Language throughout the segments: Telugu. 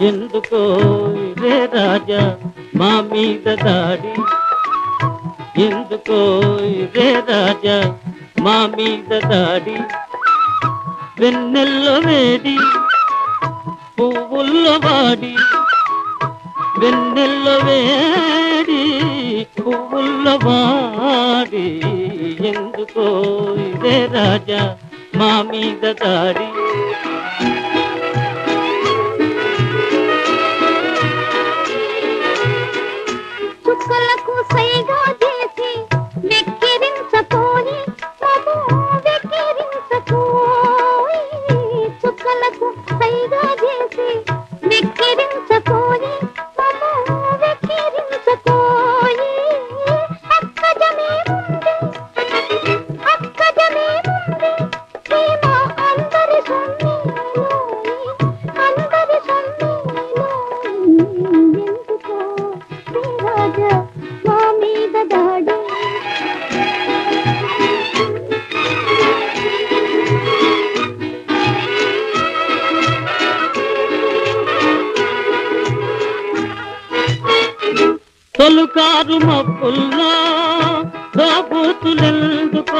ఎందుకో రే రాజా మా మీద దాడి? ఎందుకో రే రాజా మా మీద దాడి? వెన్నెల్లో వేడి పువ్వుల్లో వాడి. వెన్నెల్లో వేడి పువ్వుల్లో వాడి. ఎందుకో ఇదే రాజా మా మీద దాడి? తొలుకారు మబ్బుల్లో దోబూతులెందుకోయ్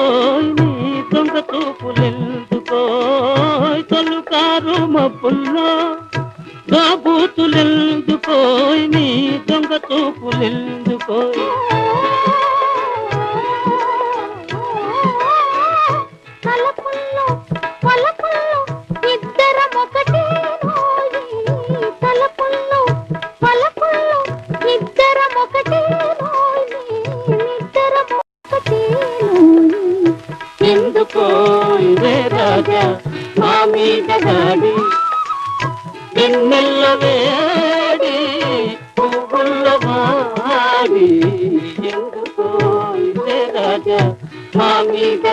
నీ దొంగ చూపులెందుకోయ్? తొలుకారు మబ్బుల్లో దోబూతులెందుకోయ్ నీ దొంగ చూపులెందుకోయ్? రాజా మా మీద దాడి వెన్నెల్ల వేడి పువ్వుల వాడి. ఎందుకో రాజా మా మీద